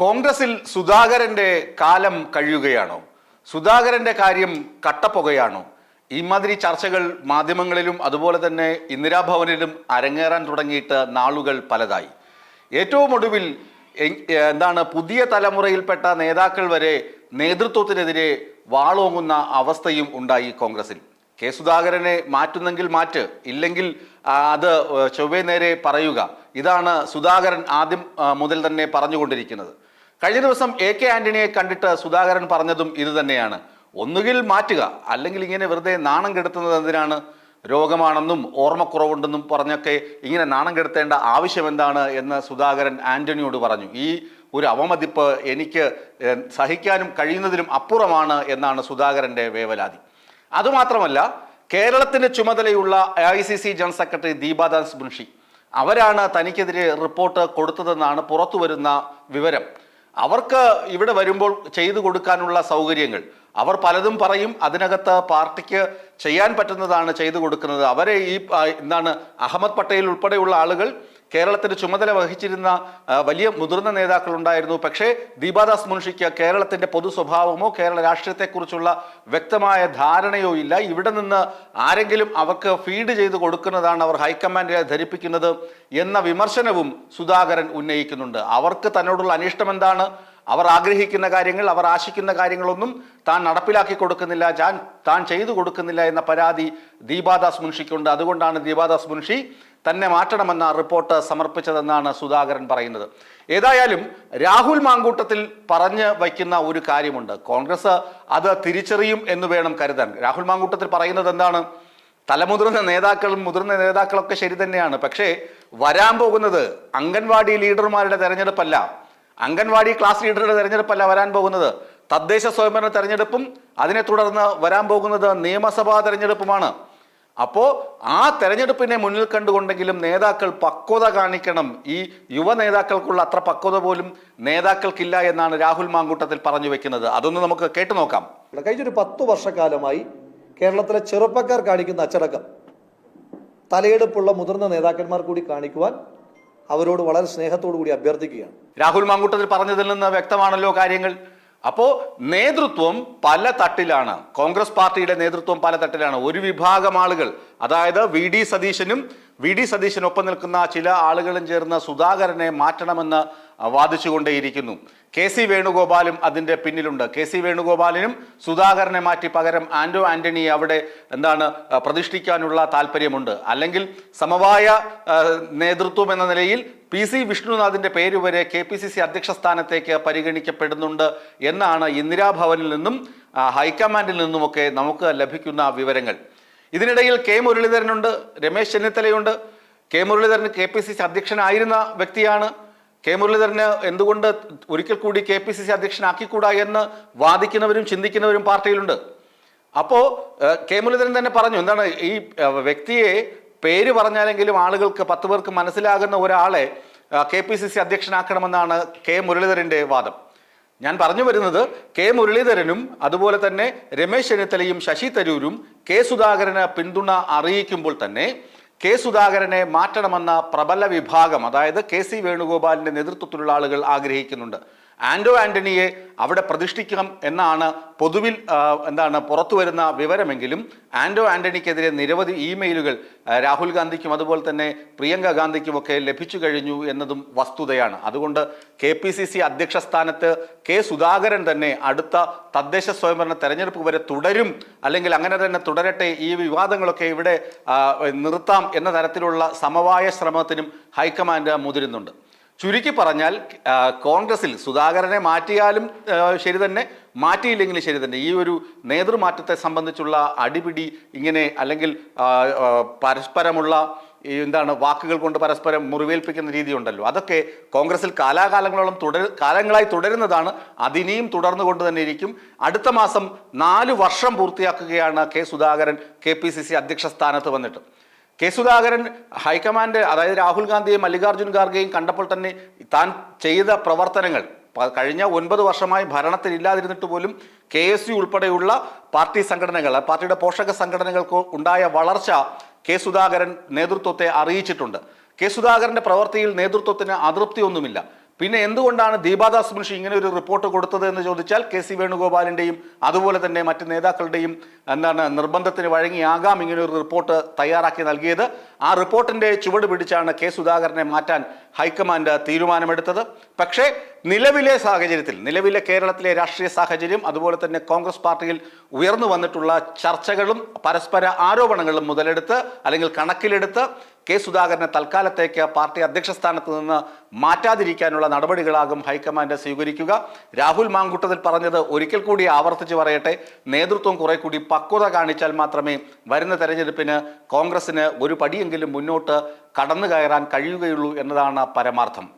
കോൺഗ്രസിൽ സുധാകരന്റെ കാലം കഴിയുകയാണോ? സുധാകരന്റെ കാര്യം കട്ടപ്പുകയാണോ? ഇമാതിരി ചർച്ചകൾ മാധ്യമങ്ങളിലും അതുപോലെ തന്നെ ഇന്ദിരാഭവനിലും അരങ്ങേറാൻ തുടങ്ങിയിട്ട് നാളുകൾ പലതായി. ഏറ്റവും ഒടുവിൽ എന്താണ് പുതിയ തലമുറയിൽപ്പെട്ട നേതാക്കൾ വരെ നേതൃത്വത്തിനെതിരെ വാളോങ്ങുന്ന അവസ്ഥയും ഉണ്ടായി കോൺഗ്രസിൽ. കെ സുധാകരനെ മാറ്റുന്നെങ്കിൽ മാറ്റ് ഇല്ലെങ്കിൽ അത് ചൊവ്വേ നേരെ പറയുക. ഇതാണ് സുധാകരൻ ആദ്യം മുതൽ തന്നെ പറഞ്ഞുകൊണ്ടിരിക്കുന്നത്. കഴിഞ്ഞ ദിവസം എ കെ ആന്റണിയെ കണ്ടിട്ട് സുധാകരൻ പറഞ്ഞതും ഇത് തന്നെയാണ്. ഒന്നുകിൽ മാറ്റുക അല്ലെങ്കിൽ ഇങ്ങനെ വെറുതെ നാണം കെടുത്തുന്നത് എന്തിനാണ്? രോഗമാണെന്നും ഓർമ്മക്കുറവുണ്ടെന്നും പറഞ്ഞൊക്കെ ഇങ്ങനെ നാണം കെടുത്തേണ്ട ആവശ്യം എന്താണ് എന്ന് സുധാകരൻ ആന്റണിയോട് പറഞ്ഞു. ഈ ഒരു അവമതിപ്പ് എനിക്ക് സഹിക്കാനും കഴിയുന്നതിലും അപ്പുറമാണ് എന്നാണ് സുധാകരന്റെ വേവലാതി. അതുമാത്രമല്ല കേരളത്തിന്റെ ചുമതലയുള്ള I C C general secretary Deepa Das Munshi അവരാണ് തനിക്കെതിരെ റിപ്പോർട്ട് കൊടുത്തതെന്നാണ് പുറത്തു വരുന്ന വിവരം. അവർക്ക് ഇവിടെ വരുമ്പോൾ ചെയ്തു കൊടുക്കാനുള്ള സൗകര്യങ്ങൾ. അവർ പലതും പറയും അതിനകത്ത് പാർട്ടിക്ക് ചെയ്യാൻ പറ്റുന്നതാണ് ചെയ്തു കൊടുക്കുന്നത്. അവരെ ഈ എന്താണ് അഹമ്മദ് പട്ടേൽ ഉൾപ്പെടെയുള്ള ആളുകൾ കേരളത്തിന് ചുമതല വഹിച്ചിരുന്ന വലിയ മുതിർന്ന നേതാക്കൾ ഉണ്ടായിരുന്നു പക്ഷേ ദീപാദാസ് മുൻഷിക്ക് കേരളത്തിന്റെ പൊതു സ്വഭാവമോ കേരള രാഷ്ട്രീയത്തെക്കുറിച്ചുള്ള വ്യക്തമായ ധാരണയോ ഇല്ല. ഇവിടെ നിന്ന് ആരെങ്കിലും അവർക്ക് ഫീഡ് ചെയ്ത് കൊടുക്കുന്നതാണ് അവർ ഹൈക്കമാൻഡിനെ ധരിപ്പിക്കുന്നത് എന്ന വിമർശനവും സുധാകരൻ ഉന്നയിക്കുന്നുണ്ട്. അവർക്ക് തന്നോടുള്ള അനിഷ്ടം എന്താണ്? അവർ ആഗ്രഹിക്കുന്ന കാര്യങ്ങൾ അവർ ആശിക്കുന്ന കാര്യങ്ങളൊന്നും താൻ നടപ്പിലാക്കി കൊടുക്കുന്നില്ല ഞാൻ താൻ ചെയ്തു കൊടുക്കുന്നില്ല എന്ന പരാതി ദീപാദാസ് മുൻഷിക്കുണ്ട്. അതുകൊണ്ടാണ് ദീപാദാസ് മുൻഷി തന്നെ മാറ്റണമെന്ന റിപ്പോർട്ട് സമർപ്പിച്ചതെന്നാണ് സുധാകരൻ പറയുന്നത്. ഏതായാലും രാഹുൽ മാങ്കൂട്ടത്തിൽ പറഞ്ഞു വയ്ക്കുന്ന ഒരു കാര്യമുണ്ട്. കോൺഗ്രസ് അത് തിരിച്ചറിയും എന്ന് വേണം കരുതാൻ. രാഹുൽ മാങ്കൂട്ടത്തിൽ പറയുന്നത് എന്താണ്? തലമുതിർന്ന നേതാക്കളും മുതിർന്ന നേതാക്കളൊക്കെ ശരി തന്നെയാണ്. പക്ഷേ വരാൻ പോകുന്നത് അംഗൻവാടി ലീഡർമാരുടെ തെരഞ്ഞെടുപ്പല്ല. അംഗൻവാടി ക്ലാസ് ലീഡറുടെ തെരഞ്ഞെടുപ്പല്ല വരാൻ പോകുന്നത്. തദ്ദേശ സ്വയംഭരണ തെരഞ്ഞെടുപ്പും അതിനെ തുടർന്ന് വരാൻ പോകുന്നത് നിയമസഭാ തെരഞ്ഞെടുപ്പുമാണ്. അപ്പോൾ ആ തെരഞ്ഞെടുപ്പിനെ മുന്നിൽ കണ്ടുകൊണ്ടെങ്കിലും നേതാക്കൾ പക്വത കാണിക്കണം. ഈ യുവ നേതാക്കൾക്കുള്ള അത്ര പക്വത പോലും നേതാക്കൾക്കില്ല എന്നാണ് രാഹുൽ മാങ്കൂട്ടത്തിൽ പറഞ്ഞു വെക്കുന്നത്. അതൊന്ന് നമുക്ക് കേട്ടു നോക്കാം. കഴിഞ്ഞൊരു പത്ത് വർഷക്കാലമായി കേരളത്തിലെ ചെറുപ്പക്കാർ കാണിക്കുന്ന അച്ചടക്കം തലയെടുപ്പുള്ള മുതിർന്ന നേതാക്കന്മാർ കൂടി കാണിക്കുവാൻ അവരോട് വളരെ സ്നേഹത്തോടു കൂടി അഭ്യർത്ഥിക്കുകയാണ്. രാഹുൽ മാങ്കൂട്ടത്തിൽ പറഞ്ഞതിൽ നിന്ന് വ്യക്തമാണല്ലോ കാര്യങ്ങൾ. അപ്പോ നേതൃത്വം പല തട്ടിലാണ്. കോൺഗ്രസ് പാർട്ടിയുടെ നേതൃത്വം പല തട്ടിലാണ്. ഒരു വിഭാഗം ആളുകൾ അതായത് വി ഡി സതീശനും വി ഡി സതീശനൊപ്പം നിൽക്കുന്ന ചില ആളുകളും ചേർന്ന് സുധാകരനെ മാറ്റണമെന്ന് വാദിച്ചുകൊണ്ടേയിരിക്കുന്നു. കെ സി വേണുഗോപാലും അതിന്റെ പിന്നിലുണ്ട്. കെ സി വേണുഗോപാലിനും സുധാകരനെ മാറ്റി പകരം ആൻഡോ ആന്റണിയെ അവിടെ എന്താണ് പ്രതിഷ്ഠിക്കാനുള്ള താല്പര്യമുണ്ട്. അല്ലെങ്കിൽ സമവായ നേതൃത്വം എന്ന നിലയിൽ പി സി വിഷ്ണുനാഥിന്റെ പേര് വരെ കെ പി സി സി അധ്യക്ഷ സ്ഥാനത്തേക്ക് പരിഗണിക്കപ്പെടുന്നുണ്ട് എന്നാണ് ഇന്ദിരാഭവനിൽ നിന്നും ഹൈക്കമാൻഡിൽ നിന്നുമൊക്കെ നമുക്ക് ലഭിക്കുന്ന വിവരങ്ങൾ. ഇതിനിടയിൽ കെ മുരളീധരനുണ്ട് Ramesh ചെന്നിത്തലയുണ്ട്. K Muraleedharan K P C C അധ്യക്ഷനായിരുന്ന വ്യക്തിയാണ്. കെ മുരളീധരന് എന്തുകൊണ്ട് ഒരിക്കൽ കൂടി കെ പി സി സി അധ്യക്ഷനാക്കിക്കൂടാ എന്ന് വാദിക്കുന്നവരും ചിന്തിക്കുന്നവരും പാർട്ടിയിലുണ്ട്. അപ്പോൾ കെ മുരളീധരൻ തന്നെ പറഞ്ഞു എന്താണ് ഈ വ്യക്തിയെ പേര് പറഞ്ഞാലെങ്കിലും ആളുകൾക്ക് പത്ത് പേർക്ക് മനസ്സിലാകുന്ന ഒരാളെ കെ പി സി സി അധ്യക്ഷനാക്കണമെന്നാണ് കെ മുരളീധരന്റെ വാദം. ഞാൻ പറഞ്ഞു വരുന്നത് കെ മുരളീധരനും അതുപോലെ തന്നെ രമേശ് ചെന്നിത്തലയും ശശി തരൂരും കെ സുധാകരന് പിന്തുണ അറിയിക്കുമ്പോൾ തന്നെ കെ സുധാകരനെ മാറ്റണമെന്ന പ്രബല വിഭാഗം അതായത് കെ സി വേണുഗോപാലിന്റെ നേതൃത്വത്തിലുള്ള ആളുകൾ ആഗ്രഹിക്കുന്നുണ്ട്. ആന്റോ ആന്റണിയെ അവിടെ പ്രതിഷ്ഠിക്കണം എന്നാണ് പൊതുവിൽ എന്താണ് പുറത്തു വരുന്ന വിവരമെങ്കിലും ആൻഡോ ആന്റണിക്കെതിരെ നിരവധി ഇമെയിലുകൾ രാഹുൽ ഗാന്ധിക്കും അതുപോലെ തന്നെ പ്രിയങ്ക ഗാന്ധിക്കുമൊക്കെ ലഭിച്ചു കഴിഞ്ഞു എന്നതും വസ്തുതയാണ്. അതുകൊണ്ട് കെ പി സി സി അധ്യക്ഷ സ്ഥാനത്ത് കെ സുധാകരൻ തന്നെ അടുത്ത തദ്ദേശ സ്വയംഭരണ തെരഞ്ഞെടുപ്പ് വരെ തുടരും അല്ലെങ്കിൽ അങ്ങനെ തന്നെ തുടരട്ടെ ഈ വിവാദങ്ങളൊക്കെ ഇവിടെ നിർത്താം എന്ന തരത്തിലുള്ള സമവായ ശ്രമത്തിനും ഹൈക്കമാൻഡ് മുതിരുന്നുണ്ട്. ചുരുക്കി പറഞ്ഞാൽ കോൺഗ്രസിൽ സുധാകരനെ മാറ്റിയാലും ശരി തന്നെ മാറ്റിയില്ലെങ്കിലും ശരി തന്നെ. ഈ ഒരു നേതൃമാറ്റത്തെ സംബന്ധിച്ചുള്ള അടിപിടി ഇങ്ങനെ അല്ലെങ്കിൽ പരസ്പരമുള്ള എന്താണ് വാക്കുകൾ കൊണ്ട് പരസ്പരം മുറിവേൽപ്പിക്കുന്ന രീതിയുണ്ടല്ലോ. അതൊക്കെ കോൺഗ്രസിൽ കാലാകാലങ്ങളോളം തുടർ കാലങ്ങളായി തുടരുന്നതാണ്. അതിനെയും തുടർന്നുകൊണ്ട് തന്നെ ഇരിക്കും. അടുത്ത മാസം നാല് വർഷം പൂർത്തിയാക്കുകയാണ് K Sudhakaran K P C C അധ്യക്ഷ സ്ഥാനത്ത് വന്നിട്ട്. കെ സുധാകരൻ ഹൈക്കമാൻഡ് അതായത് രാഹുൽ ഗാന്ധിയെയും മല്ലികാർജുൻ ഖാർഗെയും കണ്ടപ്പോൾ തന്നെ താൻ ചെയ്ത പ്രവർത്തനങ്ങൾ കഴിഞ്ഞ ഒൻപത് വർഷമായി ഭരണത്തിൽ ഇല്ലാതിരുന്നിട്ട് പോലും കെ എസ് യു ഉൾപ്പെടെയുള്ള പാർട്ടി സംഘടനകൾ പാർട്ടിയുടെ പോഷക സംഘടനകൾക്ക് ഉണ്ടായ വളർച്ച കെ സുധാകരൻ നേതൃത്വത്തെ അറിയിച്ചിട്ടുണ്ട്. കെ സുധാകരന്റെ പ്രവൃത്തിയിൽ നേതൃത്വത്തിന് അതൃപ്തിയൊന്നുമില്ല. പിന്നെ എന്തുകൊണ്ടാണ് ദീപാദാസ് മുൻഷി ഇങ്ങനെ ഒരു റിപ്പോർട്ട് കൊടുത്തത് എന്ന് ചോദിച്ചാൽ കെ സി വേണുഗോപാലിന്റെയും അതുപോലെ തന്നെ മറ്റ് നേതാക്കളുടെയും എന്താണ് നിർബന്ധത്തിന് വഴങ്ങിയാകാം ഇങ്ങനെ ഒരു റിപ്പോർട്ട് തയ്യാറാക്കി നൽകിയത്. ആ റിപ്പോർട്ടിന്റെ ചുവട് പിടിച്ചാണ് കെ സുധാകരനെ മാറ്റാൻ ഹൈക്കമാൻഡ് തീരുമാനമെടുത്തത്. പക്ഷേ നിലവിലെ സാഹചര്യത്തിൽ നിലവിലെ കേരളത്തിലെ രാഷ്ട്രീയ സാഹചര്യം അതുപോലെ തന്നെ കോൺഗ്രസ് പാർട്ടിയിൽ ഉയർന്നു വന്നിട്ടുള്ള ചർച്ചകളും പരസ്പര ആരോപണങ്ങളും മുതലെടുത്ത് അല്ലെങ്കിൽ കണക്കിലെടുത്ത് കെ സുധാകരനെ തൽക്കാലത്തേക്ക് പാർട്ടി അധ്യക്ഷ സ്ഥാനത്ത് നിന്ന് മാറ്റാതിരിക്കാനുള്ള നടപടികളാകും ഹൈക്കമാൻഡ് സ്വീകരിക്കുക. രാഹുൽ മാങ്കുട്ടത്തിൽ പറഞ്ഞത് ഒരിക്കൽ കൂടി ആവർത്തിച്ച് പറയട്ടെ നേതൃത്വം കുറെ കൂടി പക്വത കാണിച്ചാൽ മാത്രമേ വരുന്ന തെരഞ്ഞെടുപ്പിന് കോൺഗ്രസിന് ഒരു പടിയെങ്കിലും മുന്നോട്ട് കടന്നു കയറാൻ കഴിയുകയുള്ളൂ എന്നതാണ് പരമാർത്ഥം.